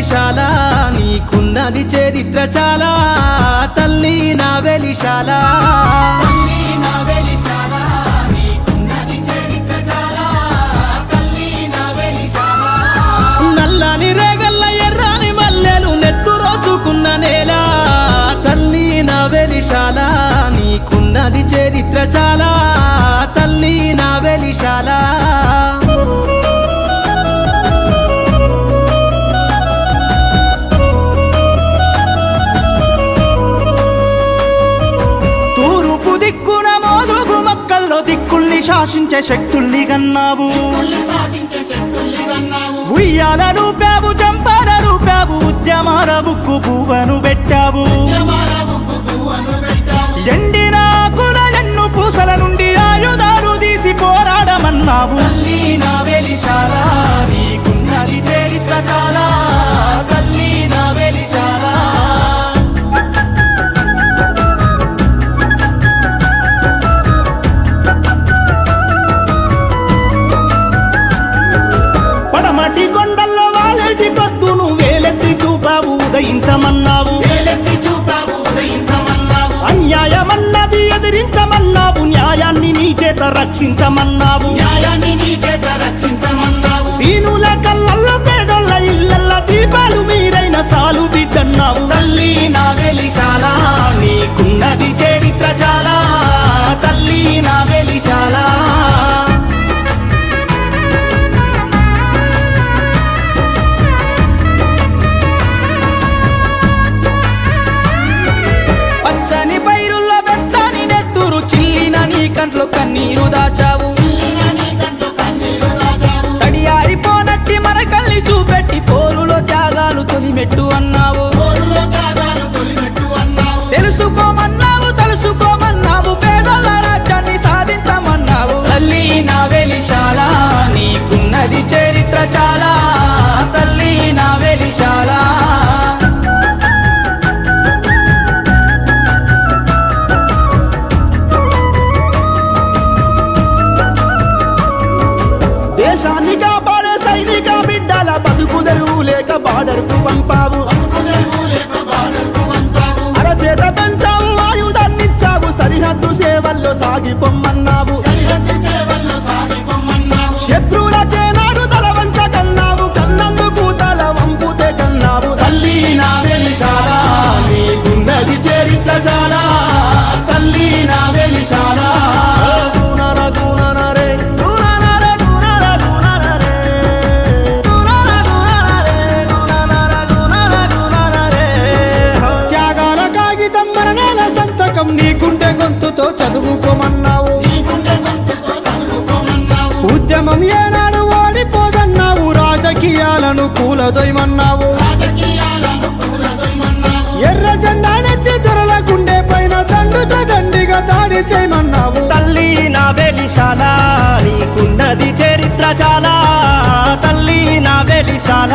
వెలిశాల? నీకున్నది చరిత్ర చాలా. తల్లి నా వెలిశాల? చాలా. తల్లి నా వెలిశాల? నల్లని రేగల్ల ఎర్రాని మల్లెలు నెత్తు రోజుకున్న నేల. తల్లి నా వెలిశాల? నీకున్నది చరిత్ర చాలా. తల్లి నా వెలిశాల? శాసించే శక్తుల్ని గన్నావు ఉయ్యాల రూపావు చంపాల రూపావు ఉద్యమాల బుక్కు పువ్వను పెట్టావు. ఎండిన ఆకుల ఎన్ను పూసల నుండి ఆయుధాలు తీసి పోరాడమన్నావు. నీ చేత రక్షించమన్నావు. న్యాయాన్ని నీ చేత రక్షి కంట్లో కన్నీరు దాచావు. చిల్లిన నీ తడియారిపోనట్టి మరకల్ని చూపెట్టి పోరులో త్యాగాలు తొలిమెట్టు అన్నా Sanika పుస్తకం నీకుండే గొంతుతో చదువుకోమన్నావు నీ గుండె గొంతుతో చదువుకోమన్నావు. ఉద్యమం ఏనాడు ఓడిపోదన్నావు. రాజకీయాలను కూలదొయమన్నావు. ఎర్ర జెండా నెత్తి దొరల గుండె పైన తండ్రితో దండిగా దాడి చేయమన్నావు. తల్లి నా వెలిశాల నీకున్నది చరిత్ర చాలా. తల్లి నా వెలిశాల